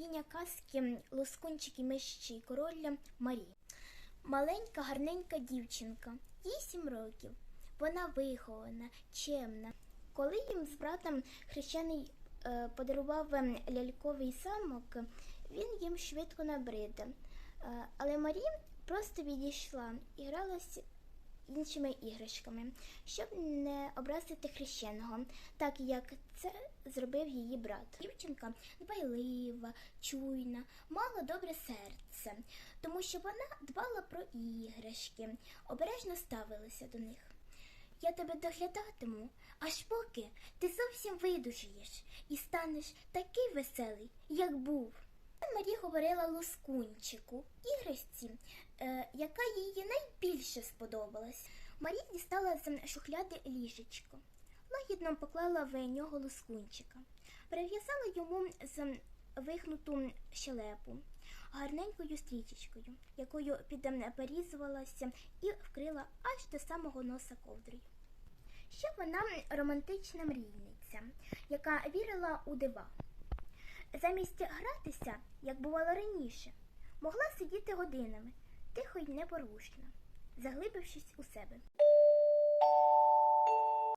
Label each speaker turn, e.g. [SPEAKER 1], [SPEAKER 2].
[SPEAKER 1] Героїня казки Лоскунчик і король Марі. Маленька гарненька дівчинка, їй сім років. Вона вихована, чемна. Коли їм з братом хрещений е, подарував ем, ляльковий замок, він їм швидко набрид. Е, але Марі просто відійшла і гралась іншими іграшками, щоб не образити хрещеного, так як це зробив її брат. Дівчинка дбайлива, чуйна, мала добре серце, тому що вона дбала про іграшки, обережно ставилася до них. Я тебе доглядатиму, аж поки ти зовсім видужієш і станеш такий веселий, як був. Марі говорила лоскунчику, іграшці, яка їй найбільше сподобалась. Марі дістала з шухляди ліжечко, лагідно поклала в нього лоскунчика, перев'язала йому з вихнуту щелепу гарненькою стрічечкою, якою підперізувалася і вкрила аж до самого носа ковдрою. Ще вона романтична мрійниця, яка вірила у дива. Замість гратися, як бувало раніше, могла сидіти годинами, тихо й непорушно, заглибившись у себе.